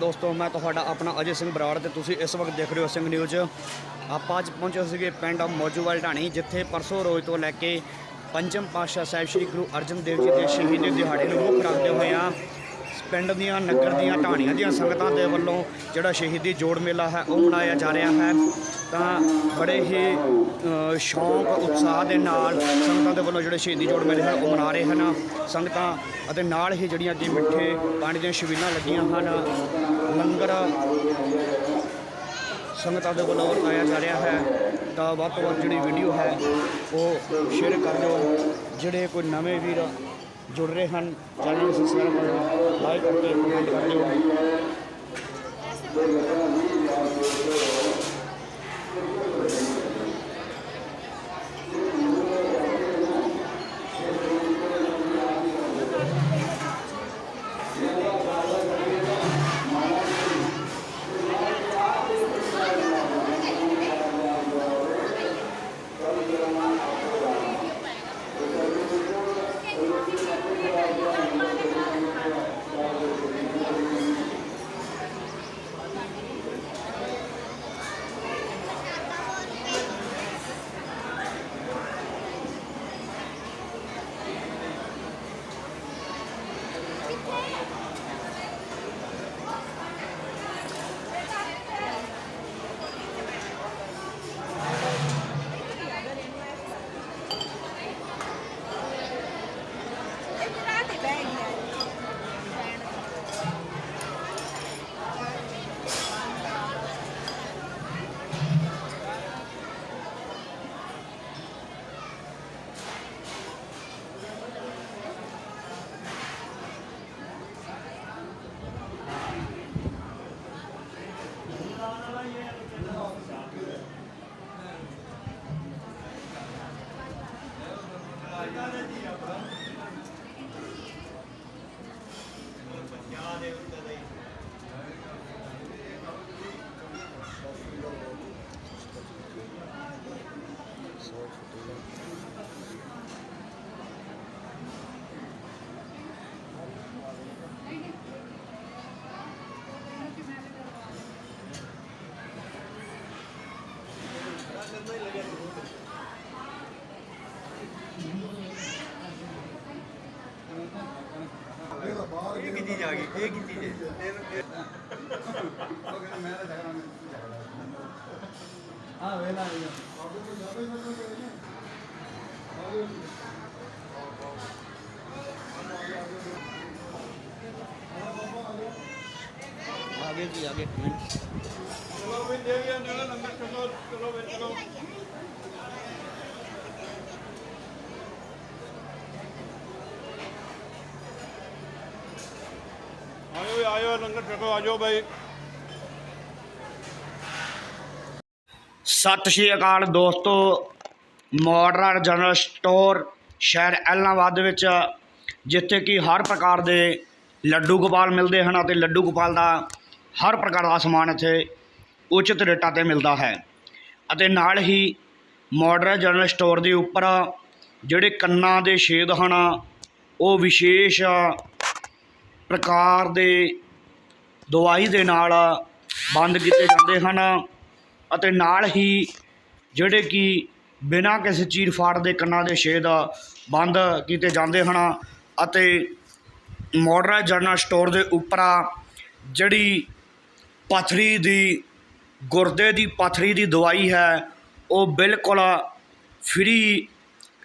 ਦੋਸਤੋ, ਮੈਂ ਤੁਹਾਡਾ ਆਪਣਾ ਅਜੇ ਸਿੰਘ ਬਰਾੜ ਤੇ ਤੁਸੀਂ ਇਸ ਵਕਤ ਦੇਖ ਰਹੇ ਹੋ ਸਿੰਘ ਨਿਊਜ਼। ਆਪਾਂ ਅੱਜ ਪਹੁੰਚੇ ਸੀਗੇ ਪਿੰਡ ਮੌਜੂਵਾਲ ਢਾਣੀ, ਜਿੱਥੇ ਪਰਸੋਂ ਰੋਜ਼ ਤੋਂ ਲੈ ਕੇ ਪੰਚਮ ਪਾਤਸ਼ਾਹ ਸਾਹਿਬ ਸ੍ਰੀ ਗੁਰੂ ਅਰਜਨ ਦੇਵ ਜੀ ਦੇ ਸ਼ਹੀਦੀ ਦਿਹਾੜੇ ਨੂੰ ਮੁੱਖ ਰੱਖਦੇ ਹੋਏ ਆ। ਪਿੰਡ ਦੀਆਂ ਨਗਰ ਦੀਆਂ ਢਾਣੀਆਂ ਦੀਆਂ ਸੰਗਤਾਂ ਦੇ ਵੱਲੋਂ ਜਿਹੜਾ ਸ਼ਹੀਦੀ ਜੋੜ ਮੇਲਾ ਹੈ ਉਹ ਮਨਾਇਆ ਜਾ ਰਿਹਾ ਹੈ। ਤਾਂ ਬੜੇ ਹੀ ਅ, ਸ਼ੌਂਕ ਉਤਸ਼ਾਹ ਦੇ ਨਾਲ ਸੰਗਤਾਂ ਦੇ ਵੱਲੋਂ ਜਿਹੜੇ ਸ਼ਹੀਦੀ ਜੋੜ ਮੇਲੇ ਹੈ ਉਹ ਮਨਾ ਰਹੇ ਹਨ। ਸੰਗਤਾਂ ਅਤੇ ਨਾਲ ਹੀ ਜਿਹੜੀਆਂ ਜੀ ਮਿੱਠੇ ਪਾਣੀ ਦੀਆਂ ਛਬੀਲਾਂ ਲੱਗੀਆਂ ਹਨ। ਲੰਗਰ ਸੰਗਤਾਂ ਦੇ ਵੱਲੋਂ ਵਰਤਾਇਆ ਜਾ ਰਿਹਾ ਹੈ। ਤਾਂ ਵੱਧ ਤੋਂ ਵੱਧ ਜਿਹੜੀ ਵੀਡੀਓ ਹੈ ਉਹ ਸ਼ੇਅਰ ਕਰ ਦਿਓ। ਜਿਹੜੇ ਕੋਈ ਨਵੇਂ ਵੀਰ ਜੁੜ ਰਹੇ ਹਨ। ਚੈਨਲ ਨੂੰ ਸਬਸਕ੍ਰਾਈਬ ਕਰੋ ਲਾਈਕ ਕਰਕੇ ਕਮੈਂਟ ਕਰ ਇਹ ਕੀ ਚੀਜ਼ ਆ ਗਈ? ਇਹ ਕੀ ਚੀਜ਼ ਹੈ? ਹਾਂ ਵੇਲਾ ਆਗੇ ਜੀ ਆਗੇ। ਕਮੈਂਟ ਚਲੋ ਵੀ ਦੇਵੀਆਂ ਨੇ ਲੰਗਰ ਚਲੋ ਚਲੋ ਵੀ ਚਲੋ ਆਇਓ ਵੀ ਆਇਓ, ਲੰਗਰ ਛਕੋ, ਆਜੋ ਬਾਈ। ਸਤਿ ਸ਼੍ਰੀ ਅਕਾਲ ਦੋਸਤੋ। ਮਾਡਰਨ ਜਨਰਲ ਸਟੋਰ ਸ਼ਹਿਰ ਐਲਨਾਬਾਦ ਵਿੱਚ, ਜਿੱਥੇ ਕਿ ਹਰ ਪ੍ਰਕਾਰ ਦੇ ਲੱਡੂ ਗੋਪਾਲ ਮਿਲਦੇ ਹਨ ਅਤੇ ਲੱਡੂ ਗੋਪਾਲ ਦਾ ਹਰ ਪ੍ਰਕਾਰ ਦਾ ਸਮਾਨ ਇੱਥੇ ਉਚਿਤ ਰੇਟਾਂ ਤੇ ਮਿਲਦਾ ਹੈ। ਅਤੇ ਨਾਲ ਹੀ ਮਾਡਰਨ ਜਨਰਲ ਸਟੋਰ ਦੇ ਉੱਪਰ ਜਿਹੜੇ ਕੰਨਾਂ ਦੇ ਛੇਦ ਹਨ, ਉਹ ਵਿਸ਼ੇਸ਼ ਪ੍ਰਕਾਰ ਦੇ ਦਵਾਈ ਦੇ ਨਾਲ ਬੰਦ ਕੀਤੇ ਜਾਂਦੇ ਹਨ ਅਤੇ ਨਾਲ ਹੀ ਜਿਹੜੇ ਕਿ ਬਿਨਾਂ ਕਿਸੇ ਚੀਰ ਫਾੜ ਦੇ ਕੰਨਾਂ ਦੇ ਛੇਦ ਬੰਦ ਕੀਤੇ ਜਾਂਦੇ ਹਨ ਅਤੇ ਮਾਡਰਨ ਜਨਰਲ ਸਟੋਰ ਦੇ ਉੱਪਰ ਜਿਹੜੀ ਪਥਰੀ ਦੀ, ਗੁਰਦੇ ਦੀ ਪਥਰੀ ਦੀ ਦਵਾਈ ਹੈ, ਉਹ ਬਿਲਕੁਲ ਫ੍ਰੀ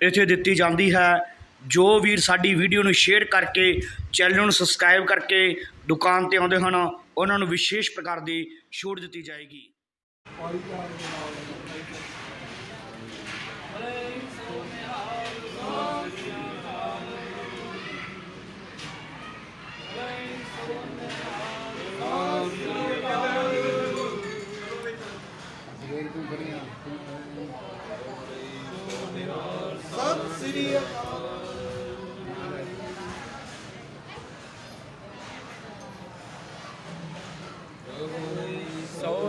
ਇੱਥੇ ਦਿੱਤੀ ਜਾਂਦੀ ਹੈ। ਜੋ ਵੀਰ ਸਾਡੀ ਵੀਡੀਓ ਨੂੰ ਸ਼ੇਅਰ ਕਰਕੇ ਚੈਨਲ ਨੂੰ ਸਬਸਕ੍ਰਾਈਬ ਕਰਕੇ ਦੁਕਾਨ ਤੇ ਆਉਂਦੇ ਹਨ ਉਹਨਾਂ ਨੂੰ ਵਿਸ਼ੇਸ਼ ਪ੍ਰਕਾਰ ਦੀ ਛੂਟ ਦਿੱਤੀ ਜਾਏਗੀ।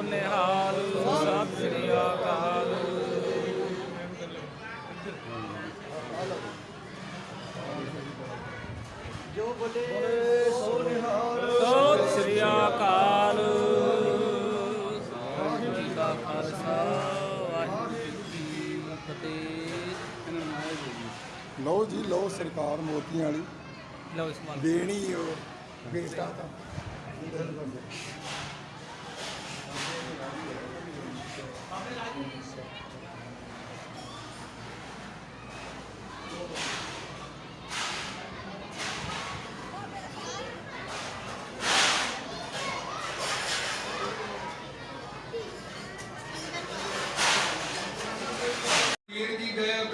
ਨਿਹਾਲ ਸਤਿ ਸ੍ਰੀ ਅਕਾਲ। ਜੋ ਬੋਲੇ ਸੋ ਨਿਹਾਲ ਸਤਿ ਸ੍ਰੀ ਅਕਾਲ। ਵਾਹਿਗੁਰੂ ਜੀ ਕਾ ਖਾਲਸਾ ਵਾਹਿਗੁਰੂ ਜੀ ਕੀ ਫਤਿਹ। ਲਓ ਜੀ ਲਓ ਸਰਕਾਰ ਮੋਤੀਆਂ ਵਾਲੀ। ਲਓ ਇਸਮਾਨ ਦੇਣੀ ਉਹ ਵੇਸਟਾ ਤਾਂ।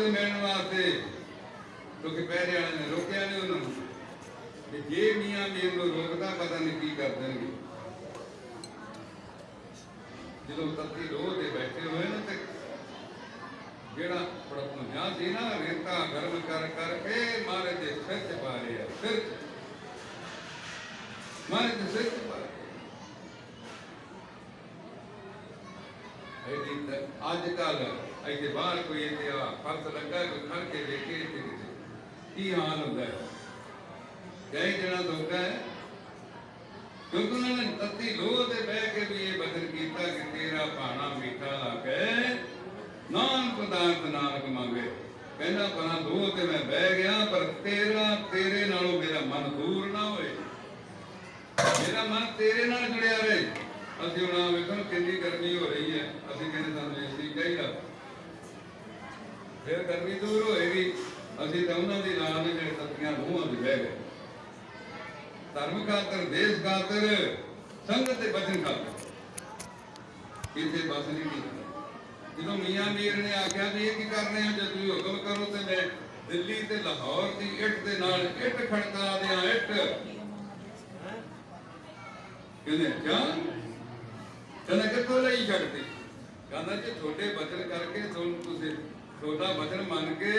ਜੀ ਮਿਲਣ ਵਾਸਤੇ ਕਿਉਂਕਿ ਪਹਿਰੇ ਵਾਲੇ ਨੇ, ਰੋਕਿਆ ਨਹੀਂ ਉਹਨਾਂ ਨੂੰ। ਤੇ ਜੇ ਮੀਆਂ ਮੀਰ ਨੂੰ ਰੋਕਦਾ, ਪਤਾ ਨਹੀਂ ਕੀ ਕਰ ਦੇਣਗੇ। ਜਦੋਂ ਤੱਤੀ ਲੋਹ ਤੇ ਬੈਠੇ ਹੋਏ ਨੇ ਤੇ ਜਿਹੜਾ ਪ੍ਰਪਨਿਆ ਸੀ ਨਾ, ਰੇਤਾ ਗਰਮ ਕਰ ਕਰਕੇ ਮਾਰੇ ਦੇ ਸਿਰ ਤੇ ਪਾ ਰਿਹਾ ਸਿਰ ਮਾਰੇ ਦੇ ਸਿਰ ਤੇ ਪਾ ਇਹਦੀ ਅੱਜ ਕੱਲ ਇੱਥੇ ਬਾਹਰ ਕੋਈ ਇੱਥੇ ਆ, ਫਰਜ਼ ਲੱਗਾ ਕੋਈ ਖੜ ਕੇ ਦੇਖੇ ਇੱਥੇ ਕਿਤੇ ਕੀ ਹਾਲ ਹੁੰਦਾ ਹੈ? ਕਈ ਜਣਾ ਲੋਕਾਂ ਹੈ ਕਿਉਂਕਿ ਉਹਨਾਂ ਨੇ ਤੱਤੀ ਲੋਹ ਤੇ ਬਹਿ ਕੇ ਵੀ ਇਹ ਬਦਲ ਕੀਤਾ ਕਿ ਤੇਰਾ ਭਾਣਾ ਮੀਠਾ ਲੱਗੇ ਨਾਮ ਪਦਾਰਥ ਨਾਨਕ ਮੰਗੇ। ਕਹਿੰਦਾ ਪਰਾਂ ਲੋਹ ਤੇ ਮੈਂ ਬਹਿ ਗਿਆ, ਪਰ ਤੇਰਾ, ਤੇਰੇ ਨਾਲੋਂ ਮੇਰਾ ਮਨ ਦੂਰ ਨਾ ਹੋਏ। ਮੇਰਾ ਮਨ ਤੇਰੇ ਨਾਲ ਜੁੜਿਆ ਰਹੇ। ਅਸੀਂ ਹੁਣ ਆਹ ਵੇਖੋ ਕਿੰਨੀ ਗਰਮੀ ਹੋ ਰਹੀ ਹੈ। ਅਸੀਂ ਕਹਿੰਦੇ, ਸਾਨੂੰ ਏਸੀ ਚਾਹੀਦਾ। ਫਿਰ ਗਰਮੀ ਦੂਰ ਹੋਏਗੀ। ਅਸੀਂ ਤਾਂ ਉਹਨਾਂ ਦੀ ਨਾਲ ਨੇ ਜਿਹੜੇ ਤੱਤੀਆਂ ਰੂਹਾਂ ਦੇ ਬਹਿ ਗਏ। ਧਰਮ ਖਾਤਰ, ਦੇਸ਼ ਖਾਤਰ, ਸੰਗਤ ਤੇ ਬਚਨ ਖਾਤਰ। ਕਿਤੇ ਬਸ ਨਹੀਂ ਕੀਤਾ ਜਦੋਂ ਮੀਆਂ ਮੀਰ ਨੇ ਆਖਿਆ ਵੀ ਇਹ ਕੀ ਕਰਨੇ ਆ? ਜੇ ਤੁਸੀਂ ਹੁਕਮ ਕਰੋ ਤੇ ਮੈਂ ਦਿੱਲੀ ਤੇ ਲਾਹੌਰ ਦੀ ਇੱਟ ਦੇ ਨਾਲ ਇੱਟ ਖੜਕਾ ਦਿਆਂ, ਇੱਟ। ਕਹਿੰਦੇ ਕਿਆ ਕਹਿੰਦਾ, ਕਿੱਥੋਂ ਲਈ ਛੱਡਦੀ ਕਹਿੰਦਾ, ਜੀ ਤੁਹਾਡੇ ਬਚਨ ਕਰਕੇ ਤੁਹਾਨੂੰ ਤੁਸੀਂ ਤੁਹਾਡਾ ਬਚਨ ਮੰਨ ਕੇ,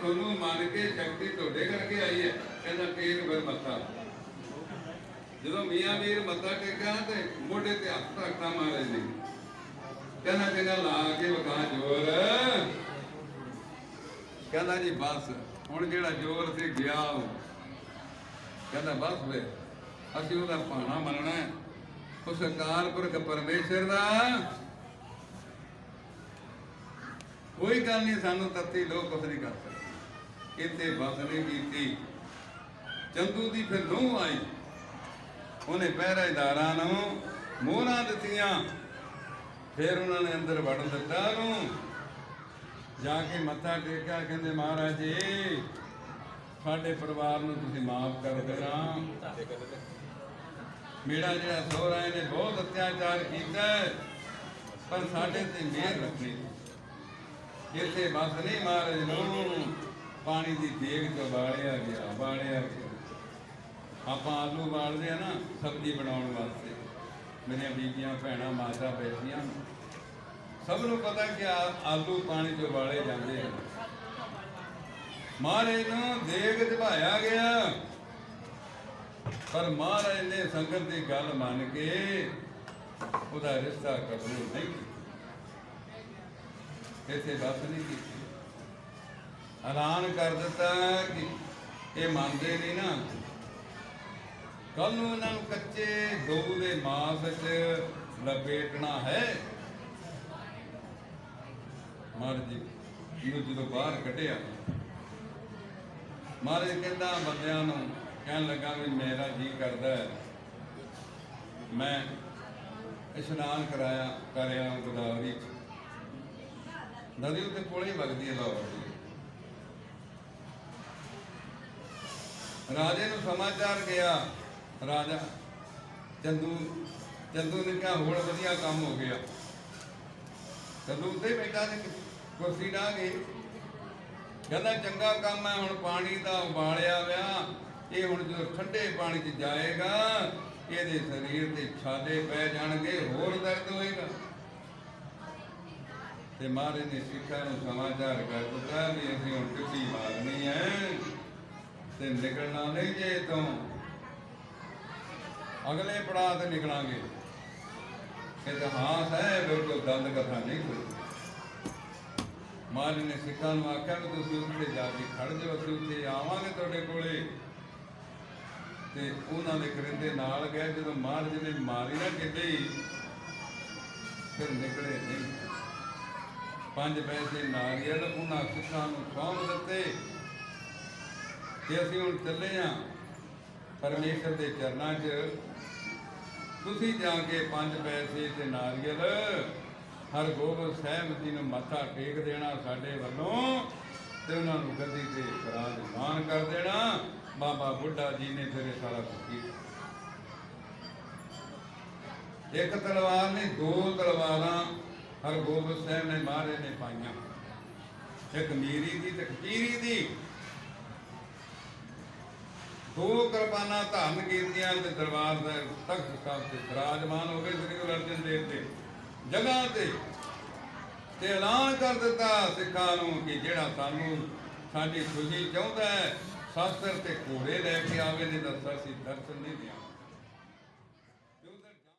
ਤੁਹਾਨੂੰ ਮੰਨ ਕੇ ਸ਼ਕਤੀ ਤੁਹਾਡੇ ਕਰਕੇ ਆਈ ਹੈ, ਕਹਿੰਦਾ ਟੇਕ ਫਿਰ ਮੱਥਾ। ਜਦੋਂ ਮੀਆਂ ਵੀਰ ਮੱਥਾ ਟੇਕਿਆ ਤੇ ਮੋਢੇ ਤੇ ਹੱਥ ਰੱਖਦਾ ਮਾਰੇ ਨੇ ਕਹਿੰਦਾ ਕਹਿੰਦਾ ਲਾ ਕੇ ਵਗਾ ਜੋਰ। ਕਹਿੰਦਾ ਜੀ ਬਸ, ਹੁਣ ਜਿਹੜਾ ਜੋਰ ਸੀ ਗਿਆ ਉਹ। ਕਹਿੰਦਾ ਬਸ ਵੇ, ਅਸੀਂ ਉਹਦਾ ਭਾਣਾ ਮੰਨਣਾ ਹੈ। ਉਸ ਅਕਾਲ ਪੁਰਖ ਪਰਮੇਸ਼ਰ ਦਾ ਕੋਈ ਗੱਲ ਨਹੀਂ, ਸਾਨੂੰ ਤੱਤੀ ਲੋਕ ਕੁਛ ਨਹੀਂ ਕਰ ਸਕਦੇ। ਇੱਥੇ ਬਸ ਨਹੀਂ ਕੀਤੀ। ਚੰਦੂ ਦੀ ਫਿਰ ਨੂੰਹ ਆਈ। ਉਹਨੇ ਪਹਿਰੇਦਾਰਾਂ ਨੂੰ ਮੋਹਰਾਂ ਦਿੱਤੀਆਂ। ਫਿਰ ਉਹਨਾਂ ਨੇ ਅੰਦਰ ਵੜਨ ਦਿੱਤਾ ਉਹਨੂੰ। ਜਾ ਕੇ ਮੱਥਾ ਟੇਕਿਆ, ਕਹਿੰਦੇ, ਮਹਾਰਾਜ ਜੀ, ਸਾਡੇ ਪਰਿਵਾਰ ਨੂੰ ਤੁਸੀਂ ਮਾਫ ਕਰ ਦੇਣਾ। ਮੇਰਾ ਜਿਹੜਾ ਸੋਹਰਾ ਇਹਨੇ ਬਹੁਤ ਅਤਿਆਚਾਰ ਕੀਤਾ ਪਰ ਸਾਡੇ ਤੇ ਮਿਹਰ ਰੱਖਣੀ ਇੱਥੇ ਬਸ ਨਹੀਂ ਮਹਾਰਾਜ ਨੂੰ, ਪਾਣੀ ਦੀ ਦੇਗ ਤੋਂ ਬਾਲਿਆ ਗਿਆ ਬਾਲਿਆ ਗਿਆ। ਆਪਾਂ ਆਲੂ ਬਾਲਦੇ ਆ ਨਾ, ਸਬਜ਼ੀ ਬਣਾਉਣ ਵਾਸਤੇ। ਮੇਰੀਆਂ ਬੀਬੀਆਂ, ਭੈਣਾਂ, ਮਾਤਾ ਬੈਠੀਆਂ ਸਭ ਨੂੰ ਪਤਾ ਕਿ ਆਲੂ ਪਾਣੀ ਤੋਂ ਬਾਲੇ ਜਾਂਦੇ ਆ। ਮਹਾਰਾਜ ਨੂੰ ਦੇਗ ਦਿਵਾਇਆ ਗਿਆ। ਪਰ ਮਹਾਰਾਜ ਨੇ ਸੰਗਤ ਦੀ ਗੱਲ ਮੰਨ ਕੇ ਉਹਦਾ ਰਿਸ਼ਤਾ ਕਬੂਲ ਨਹੀਂ ਕੀਤਾ। ਇੱਥੇ ਬਸ ਨਹੀਂ ਕੀਤੀ। ਐਲਾਨ ਕਰ ਦਿੱਤਾ ਕਿ ਇਹ ਮੰਨਦੇ ਨਹੀਂ ਨਾ। ਕੱਲ ਨੂੰ ਇਹਨਾਂ ਨੂੰ ਕੱਚੇ ਗਊ ਦੇ ਮਾਸ ਵਿੱਚ ਲਪੇਟਣਾ ਹੈ। ਮਹਾਰਾਜ ਇਹਨੂੰ ਜਦੋਂ ਬਾਹਰ ਕੱਢਿਆ, ਮਹਾਰਾਜ ਕਹਿੰਦਾ ਬੰਦਿਆਂ ਨੂੰ, ਕਹਿਣ ਲੱਗਾ ਵੀ ਮੇਰਾ ਜੀ ਕਰਦਾ ਹੈ। ਮੈਂ ਇਸ਼ਨਾਨ ਕਰਾਇਆ, ਕਰਿਆ ਗੋਦਾਵਰੀ ਚ। ਨਦੀ ਉੱਤੇ ਕੋਲੇ ਹੀ ਵਗਦੀ ਹੈ ਲਾਹੌਰ ਦੀ ਰਾਜੇ ਨੂੰ ਸਮਾਚਾਰ ਗਿਆ। ਰਾਜਾ, ਚੰਦੂ ਚੰਦੂ ਨੇ ਕਿਹਾ ਹੋਰ ਵਧੀਆ ਕੰਮ ਹੋ ਗਿਆ। ਚੰਦੂ ਉੱਤੇ ਬੈਠਾ ਤੇ ਕੁਰਸੀ ਢਾ ਗਈ। ਕਹਿੰਦਾ, ਚੰਗਾ ਕੰਮ ਹੈ, ਹੁਣ ਪਾਣੀ ਦਾ ਉਬਾਲਿਆ ਵਿਆ। ਇਹ ਹੁਣ ਜਦੋਂ ਠੰਡੇ ਪਾਣੀ 'ਚ ਜਾਏਗਾ, ਇਹਦੇ ਸਰੀਰ ਤੇ ਛਾਲੇ ਪੈ ਜਾਣਗੇ, ਹੋਰ ਦਰਦ ਹੋਏਗਾ। ਤੇ ਮਹਾਰਾਜ ਨੇ ਸਿੱਖਾਂ ਨੂੰ ਸਮਾਚਾਰ ਕਰ ਦਿੱਤਾ ਵੀ ਅਸੀਂ ਹੁਣ ਟਿੱਪੀ ਮਾਰਨੀ ਹੈ ਤੇ ਨਿਕਲਣਾ ਨਹੀਂ ਜੇ ਤੋਂ ਅਗਲੇ ਪੜਾਅ ਤੇ ਨਿਕਲਾਂਗੇ। ਇਤਿਹਾਸ ਹੈ ਬਿਲਕੁਲ ਦੰਦ ਕਥਾ ਨਹੀਂ ਕੋਈ। ਮਹਾਰਾਜ ਨੇ ਸਿੱਖਾਂ ਨੂੰ ਆਖਿਆ ਵੀ ਤੁਸੀਂ ਉੱਥੇ ਜਾ ਕੇ ਖੜ ਜਾਓ, ਅਸੀਂ ਉੱਥੇ ਆਵਾਂਗੇ ਤੁਹਾਡੇ ਕੋਲੇ। ਤੇ ਉਹਨਾਂ ਦੇ ਕਰਿੰਦੇ ਨਾਲ ਗਏ, ਜਦੋਂ ਮਹਾਰਾਜ ਨੇ ਮਾਰੀ ਨਾ ਕਿਤੇ ਫਿਰ ਨਿਕਲੇ ਨਹੀਂ। ਪੰਜ ਪੈਸੇ ਨਾਰੀਅਲ, ਉਹਨਾਂ ਸਿੱਖਾਂ ਨੂੰ ਸੌਂਪ ਦਿੱਤੇ। ਤੇ ਅਸੀਂ ਹੁਣ ਚੱਲੇ ਆ ਪਰਮੇਸ਼ਰ ਦੇ ਚਰਨਾਂ 'ਚ। ਤੁਸੀਂ ਜਾ ਕੇ ਪੰਜ ਪੈਸੇ ਤੇ ਨਾਰੀਅਲ, ਹਰਗੋਬਿੰਦ ਸਾਹਿਬ ਜੀ ਨੂੰ ਮੱਥਾ ਟੇਕ ਦੇਣਾ ਸਾਡੇ ਵੱਲੋਂ ਤੇ ਉਹਨਾਂ ਨੂੰ ਗੱਦੀ ਤੇ ਵਿਰਾਜਮਾਨ ਕਰ ਦੇਣਾ। ਬਾਬਾ ਬੁੱਢਾ ਜੀ ਨੇ ਫਿਰ ਸਾਰਾ ਕੁਝ ਕੀਤਾ। ਇੱਕ ਤਲਵਾਰ ਨੇ ਦੋ ਤਲਵਾਰਾਂ ਹਰਗੋਬਿੰਦ ਸਾਹਿਬ ਨੇ ਮਾਰੇ ਨੇ ਪਾਈਆਂ। ਇੱਕ ਮੀਰੀ ਦੀ ਤੇ ਕਚੀਰੀ ਦੀ। ਦੋ ਕਿਰਪਾਨਾਂ ਧਾਰਨ ਕੀਤੀਆਂ ਤੇ ਦਰਬਾਰ ਦਾ ਤਖਤ ਸਾਹਿਬ ਤੇ ਵਿਰਾਜਮਾਨ ਹੋ ਗਏ ਸ੍ਰੀ ਗੁਰੂ ਅਰਜਨ ਦੇਵ ਦੇ ਜਗ੍ਹਾ ਤੇ ਤੇ ਐਲਾਨ ਕਰ ਦਿੱਤਾ ਸਿੱਖਾਂ ਨੂੰ ਕਿ ਜਿਹੜਾ ਸਾਨੂੰ ਸਾਡੀ ਖੁਸ਼ੀ ਚਾਹੁੰਦਾ ਹੈ, ਸ਼ਾਸਤਰ ਤੇ ਘੋੜੇ ਲੈ ਕੇ ਆਵੇ, ਨਹੀਂ ਤਾਂ ਅਸੀਂ ਦਰਸ਼ਨ ਨਹੀਂ ਦਿਆਂ